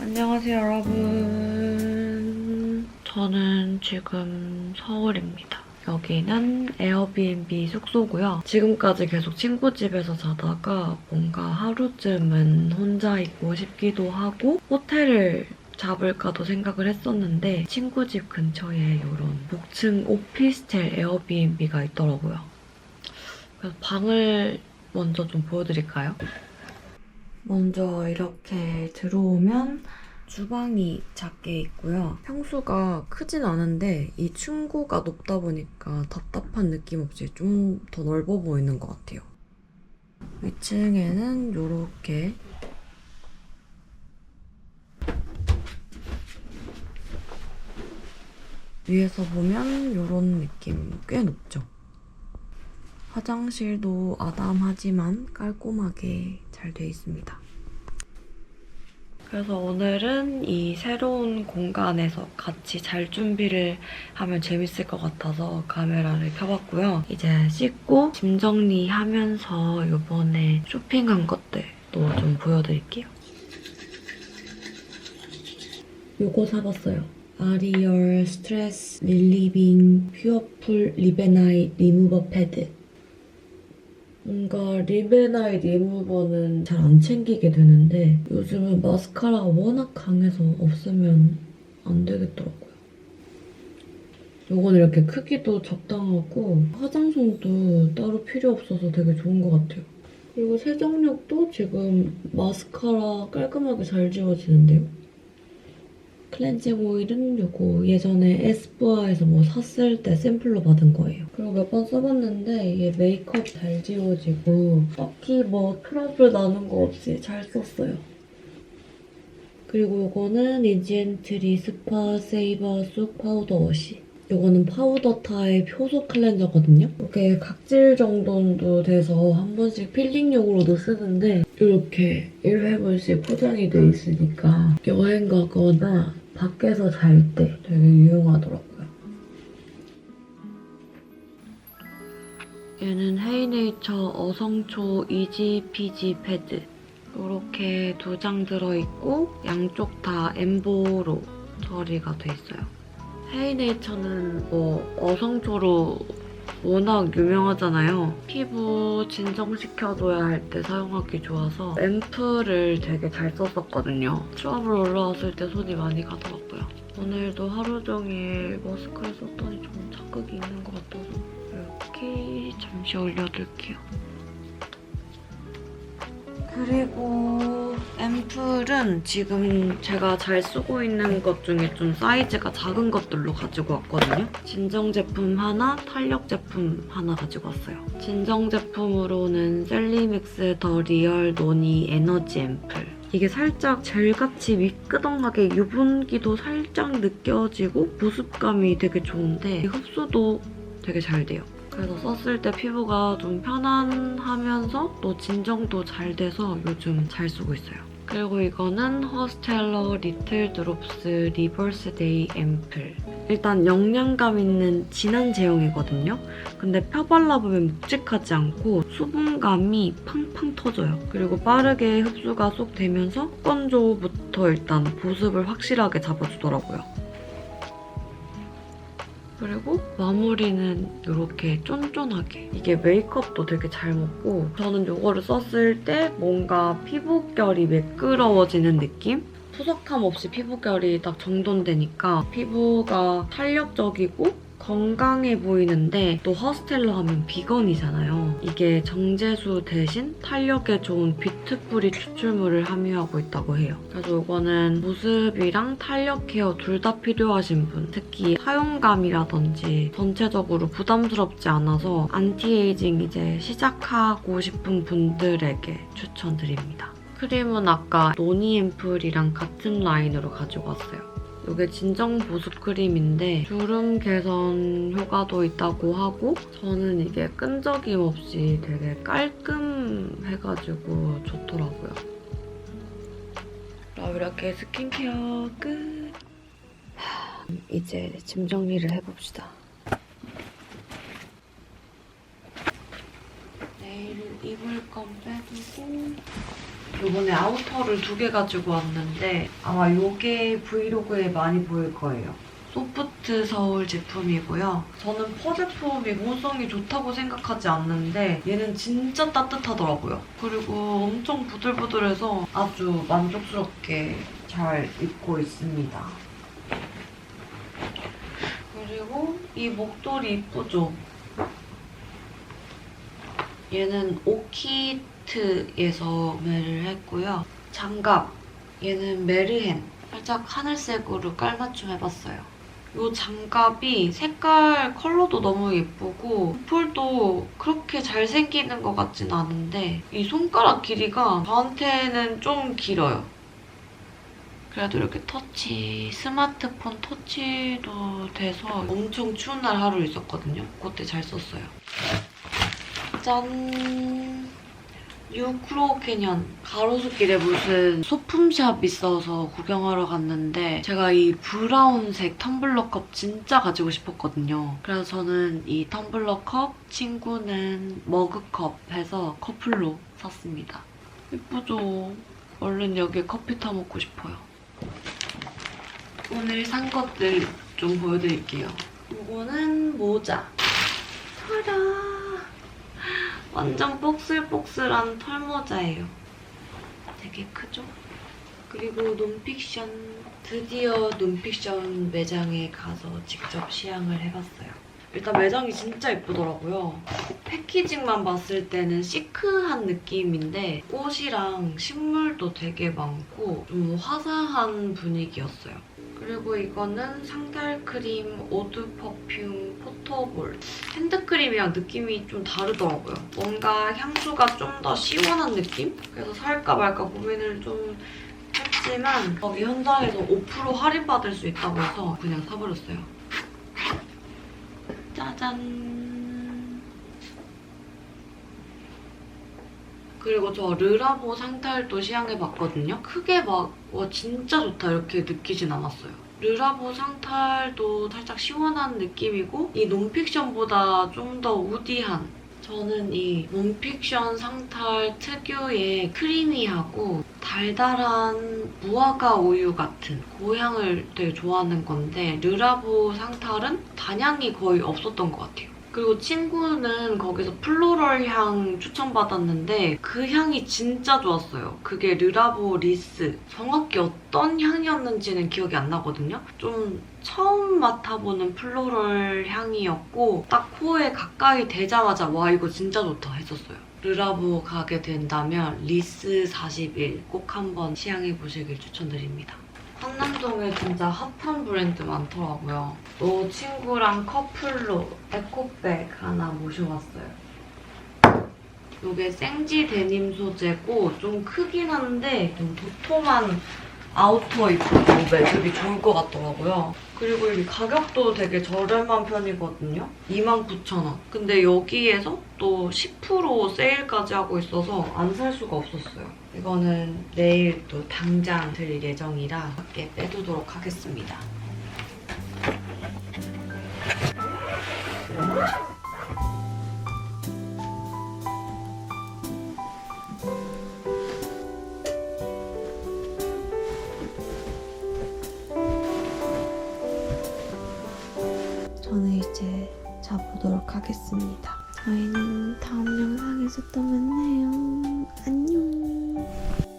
안녕하세요, 여러분. 저는 지금 서울입니다. 여기는 에어비앤비 숙소고요. 지금까지 계속 친구 집에서 자다가 뭔가 하루쯤은 혼자 있고 싶기도 하고 호텔을 잡을까도 생각을 했었는데 친구 집 근처에 이런 복층 오피스텔 에어비앤비가 있더라고요. 방을 먼저 좀 보여드릴까요? 먼저 이렇게 들어오면 주방이 작게 있고요. 평수가 크진 않은데 이 층고가 높다 보니까 답답한 느낌 없이 좀 더 넓어 보이는 것 같아요. 위층에는 이렇게 위에서 보면 이런 느낌 꽤 높죠. 화장실도 아담하지만 깔끔하게 잘 돼 있습니다. 그래서 오늘은 이 새로운 공간에서 같이 잘 준비를 하면 재밌을 것 같아서 카메라를 켜봤고요. 이제 씻고 짐 정리하면서 이번에 쇼핑한 것들도 좀 보여드릴게요. 요거 사봤어요. 아리얼 스트레스 릴리빙 퓨어풀 리베나이 리무버 패드 뭔가 리베나이 리무버는 잘 안 챙기게 되는데 요즘은 마스카라가 워낙 강해서 없으면 안 되겠더라고요. 요거는 이렇게 크기도 적당하고 화장솜도 따로 필요 없어서 되게 좋은 것 같아요. 그리고 세정력도 지금 마스카라 깔끔하게 잘 지워지는데요. 클렌징 오일은 요거 예전에 에스쁘아에서 뭐 샀을 때 샘플로 받은 거예요. 그리고 몇 번 써봤는데 이게 메이크업 잘 지워지고 딱히 뭐 트러블 나는 거 없이 잘 썼어요. 그리고 요거는 리지엔트리 스파 세이버 쑥 파우더 워시. 요거는 파우더 타입 효소 클렌저거든요. 이렇게 각질 정도도 돼서 한 번씩 필링용으로도 쓰는데 이렇게 1회분씩 포장이 돼 있으니까 여행 가거나 밖에서 잘 때 되게 유용하더라고요. 얘는 헤이네이처 어성초 이지 피지 패드 이렇게 두 장 들어있고 양쪽 다 엠보로 처리가 돼 있어요. 헤이네이처는 뭐 어성초로 워낙 유명하잖아요. 피부 진정시켜줘야 할 때 사용하기 좋아서 앰플을 되게 잘 썼었거든요. 트러블 올라왔을 때 손이 많이 가더라고요. 오늘도 하루 종일 머스크를 썼더니 좀 자극이 있는 것 같아서 이렇게 잠시 올려둘게요. 그리고 앰플은 지금 제가 잘 쓰고 있는 것 중에 좀 사이즈가 작은 것들로 가지고 왔거든요. 진정 제품 하나, 탄력 제품 하나 가지고 왔어요. 진정 제품으로는 셀리믹스 더 리얼 노니 에너지 앰플. 이게 살짝 젤같이 미끄덩하게 유분기도 살짝 느껴지고 보습감이 되게 좋은데 흡수도 되게 잘 돼요. 그래서 썼을 때 피부가 좀 편안하면서 또 진정도 잘 돼서 요즘 잘 쓰고 있어요. 그리고 이거는 허스텔러 리틀 드롭스 리버스 데이 앰플. 일단 영양감 있는 진한 제형이거든요. 근데 펴 발라보면 묵직하지 않고 수분감이 팡팡 터져요. 그리고 빠르게 흡수가 쏙 되면서 건조부터 일단 보습을 확실하게 잡아주더라고요. 그리고 마무리는 이렇게 쫀쫀하게 이게 메이크업도 되게 잘 먹고 저는 이거를 썼을 때 뭔가 피부결이 매끄러워지는 느낌? 푸석함 없이 피부결이 딱 정돈되니까 피부가 탄력적이고 건강해 보이는데 또 허스텔러 하면 비건이잖아요. 이게 정제수 대신 탄력에 좋은 비트프리 추출물을 함유하고 있다고 해요. 그래서 이거는 보습이랑 탄력 케어 둘 다 필요하신 분, 특히 사용감이라든지 전체적으로 부담스럽지 않아서 안티에이징 이제 시작하고 싶은 분들에게 추천드립니다. 크림은 아까 노니 앰플이랑 같은 라인으로 가지고 왔어요. 이게 진정 보습 크림인데 주름 개선 효과도 있다고 하고 저는 이게 끈적임 없이 되게 깔끔해가지고 좋더라고요. 그럼 이렇게 스킨케어 끝! 하, 이제 짐 정리를 해봅시다. 네, 내일 입을 건 빼두고 이번에 아우터를 두 개 가지고 왔는데 아마 이게 브이로그에 많이 보일 거예요. 소프트 서울 제품이고요. 저는 퍼 제품이 모성이 좋다고 생각하지 않는데 얘는 진짜 따뜻하더라고요. 그리고 엄청 부들부들해서 아주 만족스럽게 잘 입고 있습니다. 그리고 이 목도리 이쁘죠? 얘는 오키 트에서 구매를 했고요. 장갑 얘는 메르헨 살짝 하늘색으로 깔맞춤 해봤어요. 이 장갑이 색깔 컬러도 너무 예쁘고 폴도 그렇게 잘 생기는 것 같진 않은데 이 손가락 길이가 저한테는 좀 길어요. 그래도 이렇게 터치, 스마트폰 터치도 돼서 엄청 추운 날 하루 있었거든요. 그때 잘 썼어요. 짠! 유크로 캐년 가로수길에 무슨 소품샵 있어서 구경하러 갔는데 제가 이 브라운색 텀블러 컵 진짜 가지고 싶었거든요. 그래서 저는 이 텀블러 컵, 친구는 머그컵 해서 커플로 샀습니다. 예쁘죠? 얼른 여기에 커피 타 먹고 싶어요. 오늘 산 것들 좀 보여드릴게요. 이거는 모자. 타다! 완전 복슬복슬한 털모자예요. 되게 크죠? 그리고 논픽션. 드디어 논픽션 매장에 가서 직접 시향을 해봤어요. 일단 매장이 진짜 예쁘더라고요. 패키징만 봤을 때는 시크한 느낌인데 꽃이랑 식물도 되게 많고 좀 화사한 분위기였어요. 그리고 이거는 상달 크림 오드 퍼퓸 포터볼 핸드크림이랑 느낌이 좀 다르더라고요. 뭔가 향수가 좀 더 시원한 느낌? 그래서 살까 말까 고민을 좀 했지만 거기 현장에서 5% 할인받을 수 있다고 해서 그냥 사버렸어요. 짜잔. 그리고 저 르라보 상탈도 시향해봤거든요. 크게 막, 와, 진짜 좋다 이렇게 느끼진 않았어요. 르라보 상탈도 살짝 시원한 느낌이고 이 논픽션보다 좀 더 우디한 저는 이 논픽션 상탈 특유의 크리미하고 달달한 무화과 우유 같은 그 향을 되게 좋아하는 건데 르라보 상탈은 단향이 거의 없었던 것 같아요. 그리고 친구는 거기서 플로럴 향 추천받았는데 그 향이 진짜 좋았어요. 그게 르라보 리스. 정확히 어떤 향이었는지는 기억이 안 나거든요. 좀 처음 맡아보는 플로럴 향이었고 딱 코에 가까이 대자마자 와 이거 진짜 좋다 했었어요. 르라보 가게 된다면 리스 41 꼭 한번 시향해 보시길 추천드립니다. 한남동에 진짜 핫한 브랜드 많더라고요. 또 친구랑 커플로 에코백 하나 모셔왔어요. 이게 생지 데님 소재고 좀 크긴 한데 좀 도톰한 아우터 입고도 매듭이 좋을 것 같더라고요. 그리고 이 가격도 되게 저렴한 편이거든요. 29,000원. 근데 여기에서 또 10% 세일까지 하고 있어서 안 살 수가 없었어요. 이거는 내일 또 당장 드릴 예정이라 밖에 빼두도록 하겠습니다. 저는 이제 자보도록 하겠습니다. 저희는 다음 영상에서 또 만나요. 안녕.